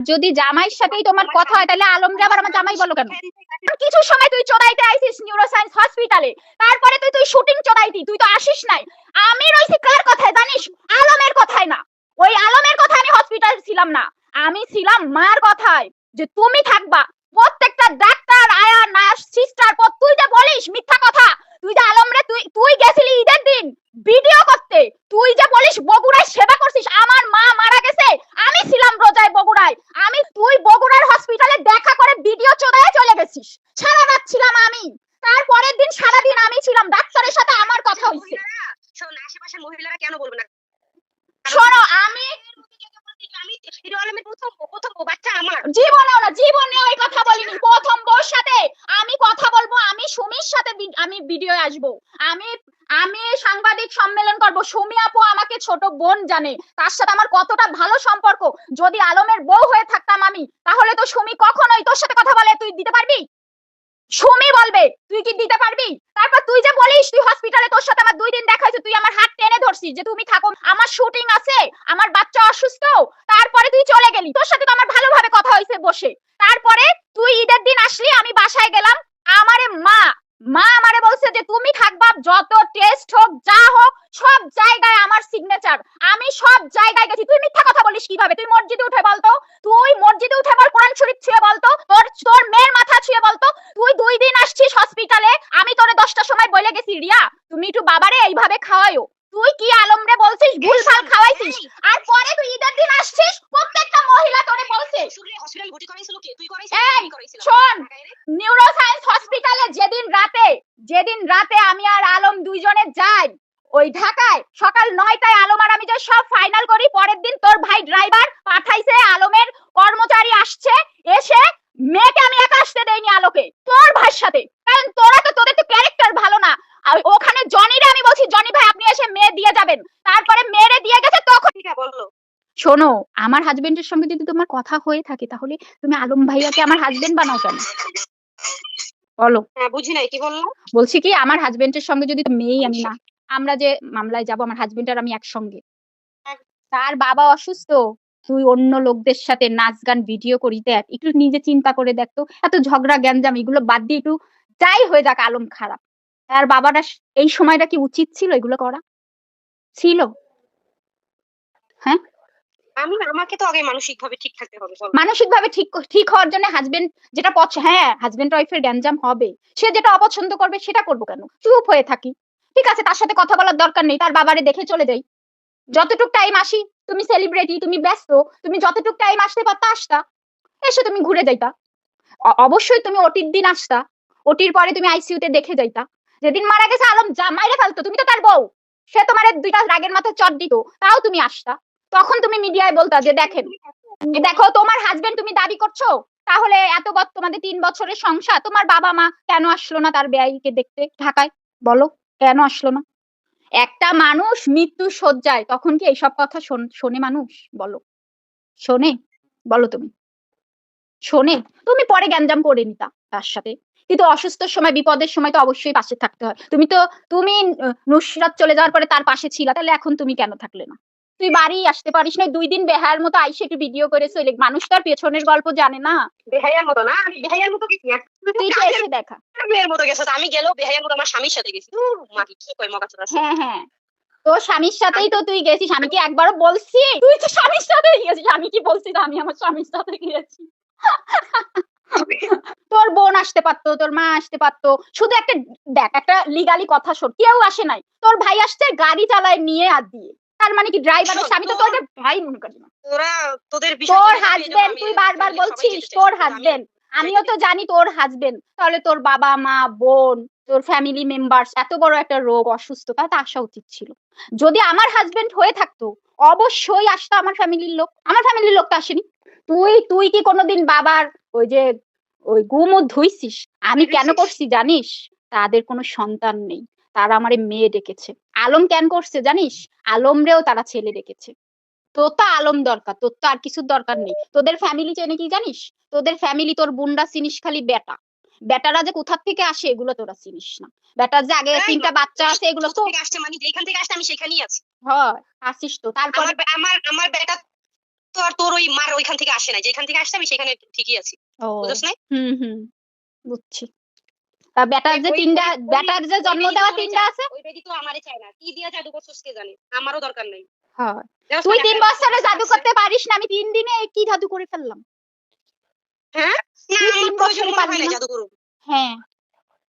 যদি জামাইয়ের সাথেই তোমার কথা হয় তাহলে আলমরে আবার আমার জামাই বলো কেন? কিছু সময় তুই চোদাইতে আইছিস নিউরোসায়েন্স হসপিটালে তারপরে তুই তুই শুটিং চোদাইতি তুই তো আসিস নাই। আমি রইছি কার কথায় জানিস? আলমের কথায় না। ওই আলমের কথায় আমি হসপিটাল ছিলাম না। আমি ছিলাম মার কথায় যে তুমি থাকবা। প্রত্যেকটা ডাক্তার আয়া নার্স সিস্টার তুই যে বলিস মিথ্যা কথা তুই যে আলমরে তুই তুই গেছিলি ঈদের দিন। ভিডিও করতে তুই যে বলিস বগুড়ায় সেবা করছিস আমার মা মারা গেছে আমি ছিলাম রোজায় বগুড়ায় আমি তুই বগুড়ার হসপিটালে দেখা করে ভিডিও চোদায় চলে গেছিস সারা রাত ছিলাম আমি তারপরের দিন সারা দিন আমি ছিলাম ডাক্তারের সাথে আমার কথা হইছে মহিলারা, শোন আশেপাশের মহিলারা কেন বলবে না শোনো আমি আমি হিরো আলমের প্রথম প্রথম বাচ্চা আমার জীবনেও না জীবনে ওই কথা বলিনি প্রথম বউর সাথে আমি কথা বলব আমি সুমির সাথে ভি- ভিডিও আসব। আমি আমি সাংবাদিক সম্মেলন করব। সুমি আপু আমাকে ছোট বোন জানে। তার সাথে আমার কতটা ভালো সম্পর্ক। যদি আলমের বউ হয়ে থাকতাম আমি, তাহলে তো সুমি কখনোই তোর সাথে কথা বলে তুই দিতে পারবি? সুমি বলবে, তুই কি দিতে পারবি? তারপর তুই যে বলিস, তুই হসপিটালে তোর সাথে আমার দুই দিন দেখা তুই আমার হাত টেনে ধরছিস যে তুমি থাকো। আমার শুটিং আছে, আমার বাচ্চা অসুস্থ, তারপরে তুই চলে গেলি। তোর সাথে তো আমার ভালোভাবে কথা হয়েছে বসে। তারপরে তুই ঈদের দিন আসলি, আমি বাসায় গেলাম, আমারে মা মা আমারে বলছে যে তুমি থাকবা যত টেস্ট হোক, যা হোক, সব জায়গায় আমার সিগনেচার আমি সব জায়গায় গেছি। তুই মিথ্যা কথা বলিস কীভাবে? তুই মসজিদে উঠে বলতো, তুই মসজিদে উঠে বল, কোরআন শরীফ ছুঁয়ে বলতো, তোর তোর মেয়ের মাথা ছুঁয়ে বলতো, তুই দুই দিন আসছিস হসপিটালে আমি তোরে দশটার সময় বলে গেছি, রিয়া, তুমি একটু বাবারে এইভাবে খাওয়াইও তুই কি আলমরে বলছিস ভুলভাল খাওয়াইছিস? আর পরে তুই ঈদের দিন আসছিস প্রত্যেকটা মহিলা তোরে বলছে। হসপিটাল ভর্তি করাইছিল কে? তুই করাইছিস এই, আমি করাইছিলাম। হসপিটালে যেদিন রাতে যেদিন রাতে আমি আর আলম দুইজনে যাই ওই ঢাকায় সকাল নয়টায় আলম আর আমি যে সব ফাইনাল করি পরের দিন তোর ভাই ড্রাইভার পাঠাইছে আলমের কর্মচারী আসছে এসে মেয়েকে আমি একা আসতে দেইনি আলোকে তোর ভাইয়ের সাথে কারণ তোরা তো তোদের তো ক্যারেক্টার ভালো না আর ওখানে জনিরে আমি বলছি জনি ভাই আপনি এসে মেয়ে দিয়ে যাবেন তারপরে মেয়েরে দিয়ে গেছে তখন ঠিক আছে বলল শোনো আমার হাজবেন্ডের সঙ্গে যদি তোমার কথা হয়ে থাকে তাহলে তুমি আলম ভাইয়াকে আমার হাজবেন্ড বানাও কেন? বলো। হ্যাঁ বুঝি নাই কি বলল? বলছি কি আমার হাজবেন্ডের সঙ্গে যদি মেয়েই আমি না আমরা যে মামলায় যাব আমার হাজবেন্ড আর আমি একসঙ্গে। তার বাবা অসুস্থ তুই অন্য লোকদের সাথে নাচ গান ভিডিও করি দেখ একটু নিজে চিন্তা করে দেখতো এত ঝগড়া গ্যাঞ্জাম এগুলো বাদ দিয়ে একটু যাই হয়ে যাক আলম খারাপ। তার বাবাটা এই সময়টা কি উচিত ছিল এগুলো করা? ছিল। আমি আমাকে তো আগে মানসিক ভাবে ঠিক থাকতে হবে মানসিক ভাবে ঠিক ঠিক হওয়ার জন্য হাজবেন্ড যেটা পছ হ্যাঁ হাজবেন্ড ওয়াইফের গ্যাঞ্জাম হবে। সে যেটা অপছন্দ করবে সেটা করব কেন? চুপ হয়ে থাকি। ঠিক আছে, তার সাথে কথা বলার দরকার নেই, তার বাবারে দেখে চলে যাই। যতটুক টাইম আসি, তুমি সেলিব্রিটি তুমি ব্যস্ত, তুমি যতটুক টাইম আসতে পারতা আসতা। এসে তুমি ঘুরে যাইতা। অবশ্যই তুমি ওটির দিন আসতা। ওটির পরে তুমি আইসিইউতে দেখে যাইতা। যেদিন মারা গেছে আলম যা মাইরে ফেলতো, তুমি তো তার বউ। সে তোমার দুইটা রাগের মাথায় চট দিত, তাও তুমি আসতা। তখন তুমি মিডিয়ায় বলতা যে দেখেন দেখো তোমার হাজবেন্ড তুমি দাবি করছ? তাহলে এত বৎ তোমাদের তিন বছরের সংসার তোমার বাবা মা কেন আসলো না তার ব্যয়কে দেখতে ঢাকায়? বলো কেন আসলো না? একটা মানুষ মৃত্যু শয্যায় তখন কি এইসব কথা শোনে মানুষ? বলো। শোনে? বলো তুমি। শোনে? তুমি পরে গ্যাঞ্জাম করে নিতা তার সাথে। কিন্তু অসুস্থর সময় বিপদের সময় তো অবশ্যই পাশে থাকতে হয়। তুমি তো তুমি নুসরাত চলে যাওয়ার পরে তার পাশে ছিলা তাহলে এখন তুমি কেন থাকলে না? তুই বাড়ি আসতে পারিস না দুই দিন বেহার মতো আইসে একটু ভিডিও করে চলে মানুষ তার পেছনের গল্প জানে না। বেহাইয়ার মতো না আমি বেহাইয়ার মতো গেছি। তুই তো তো এসে দেখা। মতো গেছিস আমি গেলেও বেহাইয়ার মতো আমার স্বামীর সাথে গেছি। মাকে কি কই মগা হ্যাঁ হ্যাঁ। তোর স্বামীর সাথেই তো তুই গেছিস। আমি কি একবারও বলছি? তুই তো স্বামীর সাথে গিয়েছিস আমি কি বলছি আমি আমার স্বামীর সাথে গিয়েছি তোর বোন আসতে পারতো তোর মা আসতে পারতো। শুধু একটা দেখ একটা লিগালি কথা শোন। কেউ আসে নাই। তোর ভাই আসছে গাড়ি চালায় নিয়ে আর দিয়ে। তার মানে কি ড্রাইভারের আমি তো তোর- তোর ভাই মনে করি না তোরা তোদের তোর হাজবেন্ড তুই বারবার বলছিস তোর হাজবেন্ড আমিও তো জানি তোর হাজবেন্ড তাহলে তোর বাবা মা বোন তোর ফ্যামিলি মেম্বার্স এত বড় একটা রোগ অসুস্থতা তা আসা উচিত ছিল। যদি আমার হাজবেন্ড হয়ে থাকতো অবশ্যই আসতো আমার ফ্যামিলির লোক। আমার ফ্যামিলির লোক তো আসেনি। তুই তুই কি কোনোদিন বাবার ওই যে ওই গুমও ধুইছিস? আমি কেন করছি জানিস? তাদের কোনো সন্তান নেই। তারা আমারে মেয়ে ডেকেছে। আলম কেন করছে জানিস? আলমরেও তারা ছেলে ডেকেছে। তোর তো আলম দরকার তোর তো আর কিছুর দরকার নেই। তোদের ফ্যামিলি চেনে কি জানিস? তোদের ফ্যামিলি তোর বুনরা চিনিস খালি বেটা। বেটারা যে কোথা থেকে আসে এগুলো তোরা চিনিস না। বেটার যে আগে তিনটা বাচ্চা আছে এগুলো তো আসছে মানে যেখান থেকে আসছে আমি সেখানেই আছি। হয় আসিস তো। তারপরে আমার আমার বেটা তো আর তোর ওই মার ওইখান থেকে আসে নাই। যেখান থেকে আসছে আমি সেখানে ঠিকই আছি। বুঝছ নাই? হুম হুম বুঝছি। যে তিনটা যে জন্ম দেওয়া তিনটা আছে? ওই বেটি তো আমারে চায় না। কি দিয়া জাদু করছিস কে জানে? আমারও দরকার নেই। হয়। তুই তিন বছরে জাদু করতে পারিস না আমি তিন দিনে কি জাদু করে ফেললাম? হ্যাঁ? তিন বছরে পারবি না? জাদু করুন হ্যাঁ।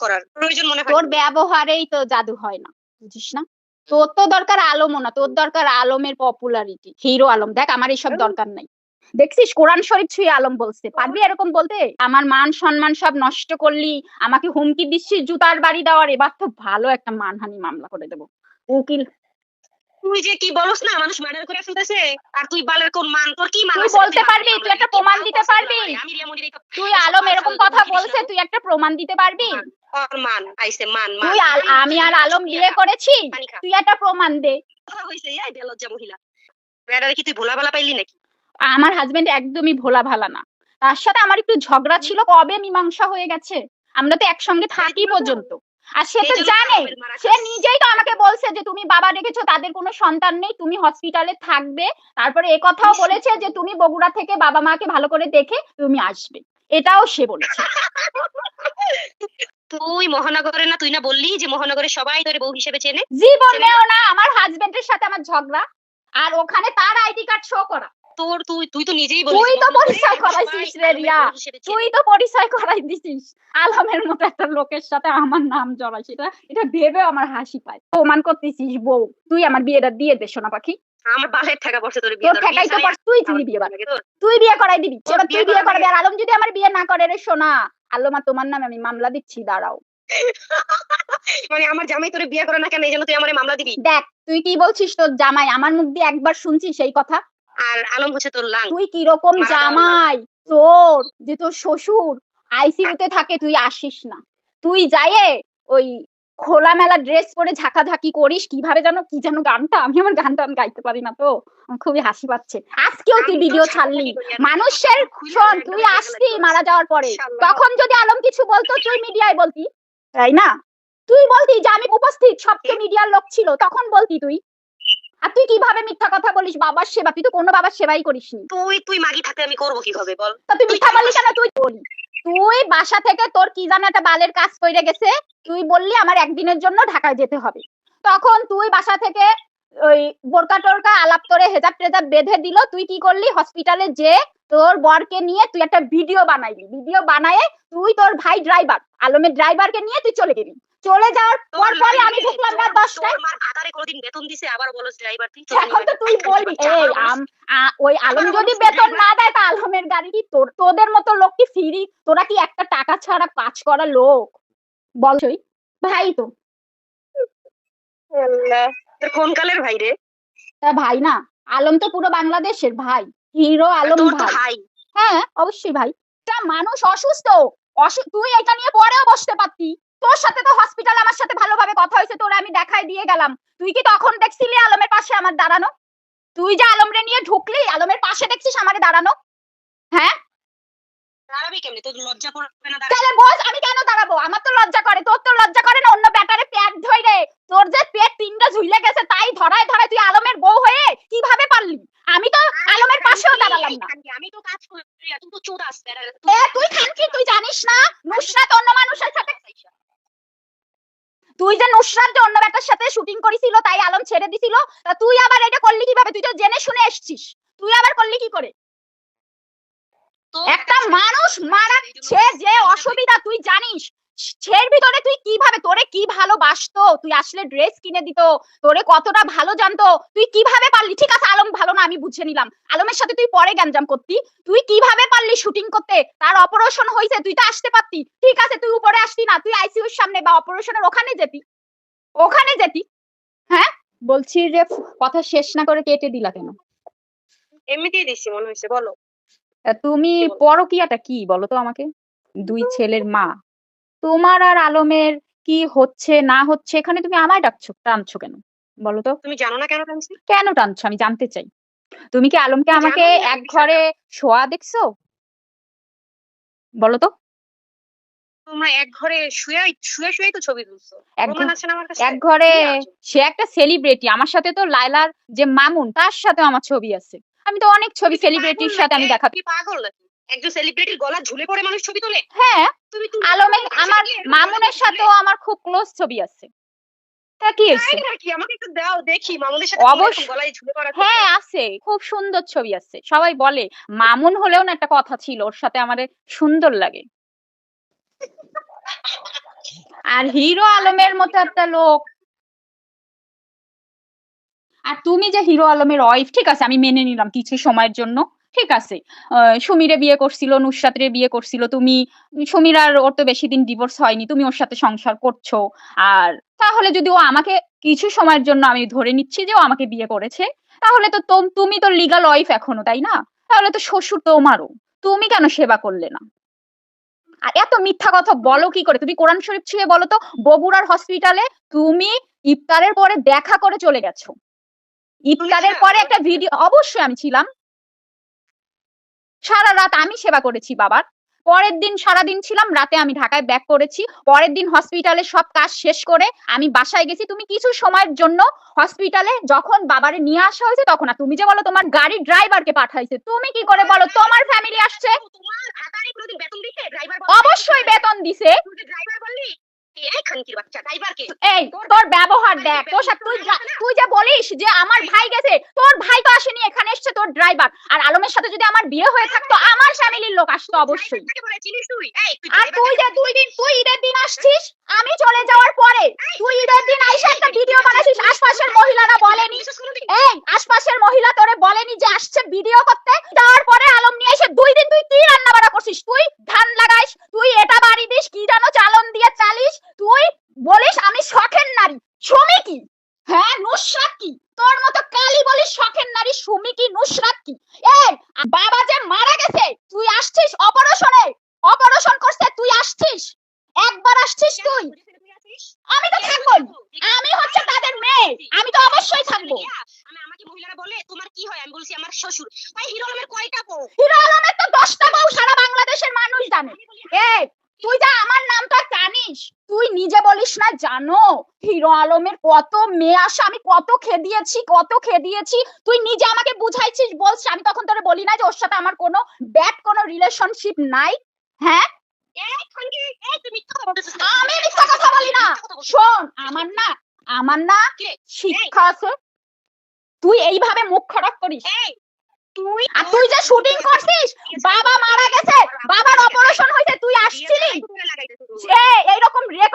করার। প্রয়োজন মনে হয় তোর। ব্যবহারেই তো জাদু হয় না বুঝিস না? তোর তো দরকার আলমও না তোর দরকার আলমের পপুলারিটি হিরো আলম। দেখ আমার এইসব দরকার নাই। দেখছিস? কোরআন শরীফ ছুঁয়ে আলম বলছে। পারবি এরকম বলতে? আমার মান সম্মান সব নষ্ট করলি আমাকে হুমকি দিচ্ছিস জুতার বাড়ি দেওয়ার এবার তো ভালো একটা মানহানি মামলা করে দেবো। উকিল তুই যে কি বলস না মানুষ মার্ডার করে ফেলতেছে আর তুই বালের কোন মান? তোর কি মান তুই বলতে পারবি? তুই একটা প্রমাণ দিতে পারবি? তুই আলম এরকম কথা বলছে তুই একটা প্রমাণ দিতে পারবি? মান আইছে মান তুই আমি আর আলম বিয়ে করেছি? তুই একটা প্রমাণ দে। কথা হইছে এই বেলজ্জা মহিলা। বেড়ারে কি তুই ভোলা ভালা পাইলি নাকি? আমার হাজবেন্ড একদমই ভোলা ভালা না। তার সাথে আমার একটু ঝগড়া ছিল কবে মীমাংসা হয়ে গেছে আমরা তো একসঙ্গে থাকি পর্যন্ত। আর সে তো জানে সে নিজেই তো আমাকে বলছে যে তুমি বাবা রেখেছো তাদের কোনো সন্তান নেই তুমি হসপিটালে থাকবে। তারপরে এ কথাও বলেছে যে তুমি বগুড়া থেকে বাবা মাকে ভালো করে দেখে তুমি আসবে। এটাও সে বলেছে। তুই মহানগরে না তুই না বললি যে মহানগরে সবাই তোরে বউ হিসেবে চেনে? জীবনেও না আমার হাজবেন্ডের সাথে আমার ঝগড়া। আর ওখানে তার আইডি কার্ড শো করা। তোর তুই তুই তো নিজেই তুই তো পরিচয় করাইছিস রে রিয়া। তুই তো পরিচয় করাই দিছিস। আলমের মতো একটা লোকের সাথে আমার নাম জড়াই সেটা এটা ভেবে আমার হাসি পায়। প্রমাণ করতেছিস বউ। তুই আমার বিয়েটা দিয়ে দে সোনা পাখি। আমার বালের টাকা পড়ছে তোর বিয়ে তোর ঠেকাই তো পর তুই দিবি বিয়ে তুই বিয়ে করাই দিবি। এবার তুই বিয়ে বিয়ে করা করাবি আর আলম যদি আমার বিয়ে না করে রে সোনা। আল্লামা তোমার নামে আমি মামলা দিচ্ছি দাঁড়াও। মানে আমার জামাই তোরে বিয়ে করে না কেন? এই জন্য তুই আমারে মামলা দিবি? দেখ তুই কি বলছিস তোর জামাই? আমার মুখ দিয়ে একবার শুনছিস সেই কথা? আর আলম হচ্ছে তোর লাং। তুই কীরকম জামাই? তোর যে তোর শ্বশুর আইসিইউতে থাকে তুই আসিস না। তুই যাইয়ে ওই খোলামেলা ড্রেস পরে ঝাঁকাঝাঁকি করিস কীভাবে যেন কি যেন গানটা? আমি আমার গান টান গাইতে পারি না তো। খুবই হাসি পাচ্ছে। আজকেও তুই ভিডিও ছাড়লি। মানুষের শোন তুই আসতি মারা যাওয়ার পরে। তখন যদি আলম কিছু বলতো তুই মিডিয়ায় বলতি। তাই না? তুই বলতি যে আমি উপস্থিত সব তো মিডিয়ার লোক ছিল। তখন বলতি তুই। আর তুই কীভাবে মিথ্যা কথা বলিস? বাবার সেবা। তুই তো কোনো বাবার সেবাই করিসনি। তুই তুই মাগি থাকতে আমি করব কীভাবে বল? তা তুই মিথ্যা কেন তুই বলি। তুই বাসা থেকে তোর কি জানো একটা বালের কাজ করে গেছে। তুই বললি আমার একদিনের জন্য ঢাকায় যেতে হবে। তখন তুই বাসা থেকে ওই বোরকা টোরকা আলাপ করে হেজাব টেজাব বেঁধে দিল। তুই কি করলি? হসপিটালে যে তোর বরকে নিয়ে তুই একটা ভিডিও বানাইলি। ভিডিও বানায়ে তুই তোর ভাই ড্রাইভার আলমের ড্রাইভারকে নিয়ে তুই চলে গেলি। চলে যাওয়ার পর পরে আমি ঢুকলাম না দশটায়। তোর মার ভাতারে কোনোদিন বেতন দিছে আবার বলস ড্রাইভার তুই এখন তো তুই বলবি এই আম ওই আলম যদি বেতন না দেয় তা আলমের গাড়ি কি তোর তোদের মতো লোক কি ফ্রি? তোরা কি একটা টাকা ছাড়া কাজ করা লোক? বলছই ভাই তো। তোর কোন কালের ভাই রে? তা ভাই না আলম তো পুরো বাংলাদেশের ভাই হিরো আলম তো ভাই। হ্যাঁ অবশ্যই ভাই। তা মানুষ অসুস্থ অসু- তুই এটা নিয়ে পরেও বসতে পারতি। তোর সাথে তো হসপিটাল আমার সাথে ভালোভাবে কথা হয়েছে তোরে আমি দেখাই দিয়ে গেলাম। তুই কি তখন দেখছিলি আলমের পাশে আমার দাঁড়ানো? তুই যে আলমরে নিয়ে ঢুকলি আলমের পাশে দেখছিস আমারে দাঁড়ানো? হ্যাঁ? দাঁড়াবি কেমনি? তোর লজ্জা করবে না তাহলে বস আমি কেন দাঁড়াবো? আমার তো লজ্জা করে তোর তো লজ্জা করে না অন্য ব্যাটারে পেট ধরে। তোর যে পেট তিনটা ঝুলে গেছে তাই ধরায় ধরায় তুই আলমের বউ হয়ে কীভাবে পারলি? আমি তো আলমের পাশেও দাঁড়ালাম না। আমি তো কাজ করি তুই তো চোদাস তুই খানকি তুই জানিস না? নুসরাত অন্য মানুষের সাথে তুই যে নুসরাত যে অন্য ব্যাটার সাথে শুটিং করেছিল তাই আলম ছেড়ে দিছিল তা তুই আবার এটা করলি কীভাবে? তুই তো জেনে শুনে এসছিস। তুই আবার করলি কি করে? একটা মানুষ মারা সে যে অসুবিধা তুই জানিস। সের ভিতরে তুই কীভাবে তোরে কি ভালোবাসতো? তুই আসলে ড্রেস কিনে দিত তোরে কতটা ভালো জানতো তুই কীভাবে পারলি? ঠিক আছে আলম ভালো না আমি বুঝে নিলাম। আলমের সাথে তুই পরে গ্যাঞ্জাম করতি। তুই কীভাবে পারলি শুটিং করতে? তার অপারেশন হয়েছে তুই তো আসতে পারতি। ঠিক আছে তুই উপরে আসতি না তুই আইসিইউর সামনে বা অপারেশনের ওখানে যেতি। ওখানে যেতি। হ্যাঁ? বলছি রে কথা শেষ না করে কেটে দিলা কেন? এমনিতেই দিচ্ছি মনে হয়েছে বলো। তুমি? পরকিয়াটা কি বলো তো আমাকে? দুই ছেলের মা। তোমার আর আলমের কি হচ্ছে না হচ্ছে এখানে তুমি আমায় ডাকছো টানছো কেন? বলো তো। তুমি জানো না কেন টানছি? কেন টানছো? আমি জানতে চাই। তুমি কি আলমকে আমাকে এক ঘরে শোয়া দেখছ? বলো তো। তোমরা এক ঘরে শুয়ে শুয়ে তো ছবি তুলছো। এক সে একটা সেলিব্রিটি আমার সাথে তো লাইলার যে মামুন তার সাথে আমার ছবি আছে। আমি তো অনেক ছবি সেলিব্রিটির সাথে আমি নাকি? দেখা পাগল নাকি? একজন সেলিব্রিটির গলা ঝুলে পড়ে মানুষ ছবি তোলে? হ্যাঁ তুমি আলমে আমার মামুনের সাথেও আমার খুব ক্লোজ ছবি আছে। তা কি তাই নাকি? আমাকে একটু দাও দেখি। মামুনের সাথে গলায় ঝুলে পড়া। হ্যাঁ আছে। খুব সুন্দর ছবি আছে। সবাই বলে মামুন হলেও না একটা কথা ছিল ওর সাথে আমারে সুন্দর লাগে। আর হিরো আলমের মতো একটা লোক। আর তুমি যে হিরো আলমের ওয়াইফ ঠিক আছে আমি মেনে নিলাম কিছু সময়ের জন্য। ঠিক আছে। সুমিরে বিয়ে করছিল নুসরাতরে বিয়ে করছিল তুমি সুমিরার ওর তো বেশি দিন ডিভোর্স হয়নি তুমি ওর সাথে সংসার করছ। আর তাহলে যদি ও আমাকে কিছু সময়ের জন্য আমি ধরে নিচ্ছি যে ও আমাকে বিয়ে করেছে তাহলে তো তোম- তুমি তো লিগাল ওয়াইফ এখনও তাই না? তাহলে তো শ্বশুর তোমারও তুমি কেন সেবা করলে না? আর এত মিথ্যা কথা বলো কি করে? তুমি কোরআন শরীফ ছুঁয়ে বলো তো বগুড়ার হসপিটালে তুমি ইফতারের পরে দেখা করে চলে গেছো। ইফতারের পরে একটা ভিডিও অবশ্যই আমি ছিলাম। সারা রাত আমি সেবা করেছি বাবার। পরের দিন সারা দিন ছিলাম রাতে আমি ঢাকায় ব্যাক করেছি। পরের দিন হসপিটালে সব কাজ শেষ করে আমি বাসায় গেছি। তুমি কিছু সময়ের জন্য হসপিটালে যখন বাবারে নিয়ে আসা হয়েছে তখন আর তুমি যে বলো তোমার গাড়ির ড্রাইভারকে পাঠাইছে তুমি কি করে বলো? তোমার ফ্যামিলি আসছে? অবশ্যই বেতন দিছে। এই খানকির বাচ্চা ড্রাইভারকে এই তোর ব্যবহার দেখ। তোর সাথে তুই তুই যে বলিস যে আমার ভাই গেছে তোর ভাই তো আসেনি এখানে এসছে তোর ড্রাইভার আর আলমের সাথে যদি আমার বিয়ে হয়ে থাকতো আমার ফ্যামিলির লোক আসতো অবশ্যই। তুই? আর তুই যে দুই দিন তুই ঈদের দিন আসছিস আমি চলে যাওয়ার পরে তুই ঈদের দিন আইসা একটা ভিডিও বানাইছিস আশপাশের মহিলারা বলেনি। এই আশপাশের মহিলা তোরে বলেনি যে আসছে ভিডিও করতে যাওয়ার পরে আলম নিয়ে এসে দুই দিন তুই কি রান্না বাড়া করছিস তুই ধান লাগাইস তুই এটা বাড়ি দিস কি জানো চালন দিয়ে চালিস তুই বলিস আমি শখের নারী সুমি কি হ্যাঁ নুসরাত কি তোর মতো কালি বলিস শখের নারী সুমি কি নুসরাত কি এই বাবা যে মারা গেছে তুই আসছিস অপারেশনে অপারেশন করছে তুই আসছিস একবার আসছিস তুই আমি তো থাকব আমি হচ্ছে তাদের মেয়ে আমি তো অবশ্যই থাকব। আমি আমাকে মহিলারা বলে তোমার কি হয়? আমি বলছি আমার শ্বশুর। ভাই হিরো আলমের কয়টা বউ? হিরো আলমের তো দশটা বউ সারা বাংলাদেশের মানুষ জানে। এই তুই যা আমার নামটা জানিস তুই নিজে বলিস না জানো? হিরো আলমের কত মেয়ে আসে আমি কত খেদিয়েছি কত খেদিয়েছি। তুই নিজে আমাকে বুঝাইছিস বলছিস আমি তখন তোরে বলি না যে ওর সাথে আমার কোনো ব্যাড কোনো রিলেশনশিপ নাই। হ্যাঁ? আমি মিথ্যা কথা বলি না। শোন আমার না আমার না? শিক্ষা আছে। তুই এইভাবে মুখ খারাপ করিস। তুই আর তুই যে শুটিং করছিস বাবা মারা গেছে বাবার অপারেশন হয়েছে তুই আসছিলি? এইরকম রেকর্ড